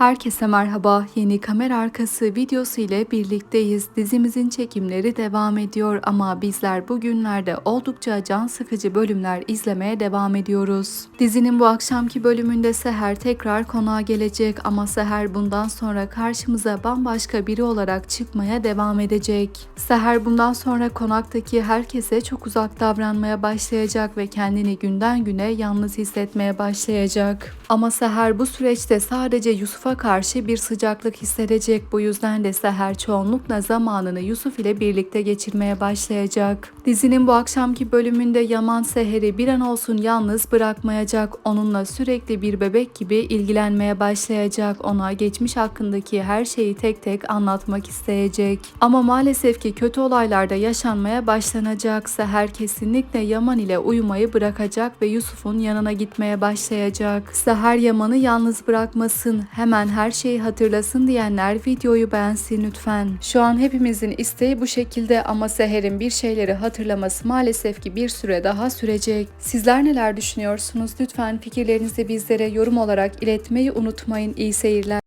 Herkese merhaba. Yeni kamera arkası videosu ile birlikteyiz. Dizimizin çekimleri devam ediyor ama bizler bugünlerde oldukça can sıkıcı bölümler izlemeye devam ediyoruz. Dizinin bu akşamki bölümünde Seher tekrar konağa gelecek ama Seher bundan sonra karşımıza bambaşka biri olarak çıkmaya devam edecek. Seher bundan sonra konaktaki herkese çok uzak davranmaya başlayacak ve kendini günden güne yalnız hissetmeye başlayacak. Ama Seher bu süreçte sadece Yusuf'a karşı bir sıcaklık hissedecek. Bu yüzden de Seher çoğunlukla zamanını Yusuf ile birlikte geçirmeye başlayacak. Dizinin bu akşamki bölümünde Yaman Seher'i bir an olsun yalnız bırakmayacak. Onunla sürekli bir bebek gibi ilgilenmeye başlayacak. Ona geçmiş hakkındaki her şeyi tek tek anlatmak isteyecek. Ama maalesef ki kötü olaylarda yaşanmaya başlanacak. Seher kesinlikle Yaman ile uyumayı bırakacak ve Yusuf'un yanına gitmeye başlayacak. Seher Yaman'ı yalnız bırakmasın, hemen her şeyi hatırlasın diyenler videoyu beğensin lütfen. Şu an hepimizin isteği bu şekilde ama Seher'in bir şeyleri hatırlaması maalesef ki bir süre daha sürecek. Sizler neler düşünüyorsunuz? Lütfen fikirlerinizi bizlere yorum olarak iletmeyi unutmayın. İyi seyirler.